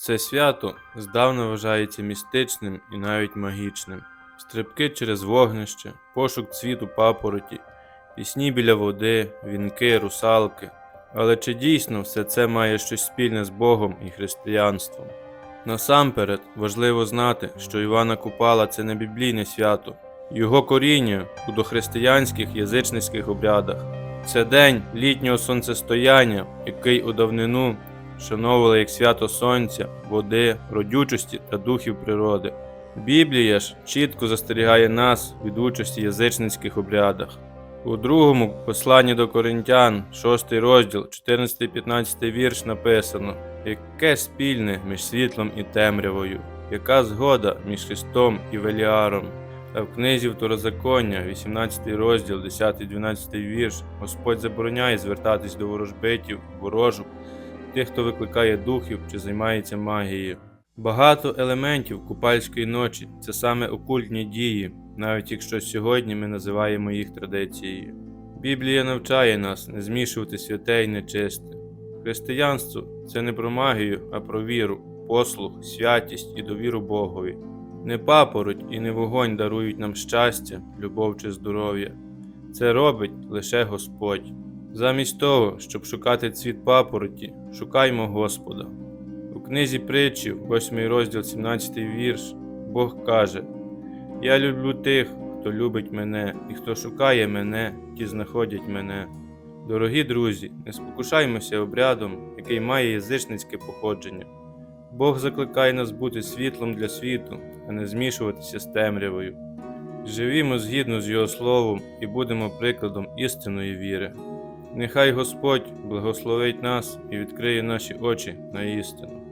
Це свято здавна вважається містичним і навіть магічним. Стрибки через вогнище, пошук цвіту папороті, пісні біля води, вінки, русалки. Але чи дійсно все це має щось спільне з Богом і християнством? Насамперед важливо знати, що Івана Купала це не біблійне свято. Його коріння у дохристиянських язичницьких обрядах. Це день літнього сонцестояння, який у давнину шановували як свято сонця, води, родючості та духів природи. Біблія ж чітко застерігає нас від участі в язичницьких обрядах. У другому посланні до Коринтян, 6 розділ, 14-15 вірш написано: Яке спільне між світлом і темрявою, яка згода між Христом і Веліаром. А в книзі Второзаконня, 18 розділ, 10-12 вірш, Господь забороняє звертатись до ворожбитів, ворожок, тих, хто викликає духів чи займається магією. Багато елементів купальської ночі це саме окультні дії, навіть якщо сьогодні ми називаємо їх традицією. Біблія навчає нас не змішувати святе і нечисте. Християнство це не про магію, а про віру, послух, святість і довіру Богові. Не папороть і не вогонь дарують нам щастя, любов чи здоров'я. Це робить лише Господь. Замість того, щоб шукати цвіт папороті, шукаймо Господа. У книзі притчів, 8 розділ, 17 вірш, Бог каже: Я люблю тих, хто любить мене, і хто шукає мене, ті знаходять мене. Дорогі друзі, не спокушаймося обрядом, який має язичницьке походження. Бог закликає нас бути світлом для світу, а не змішуватися з темрявою. Живімо згідно з Його словом і будемо прикладом істинної віри. Нехай Господь благословить нас і відкриє наші очі на істину.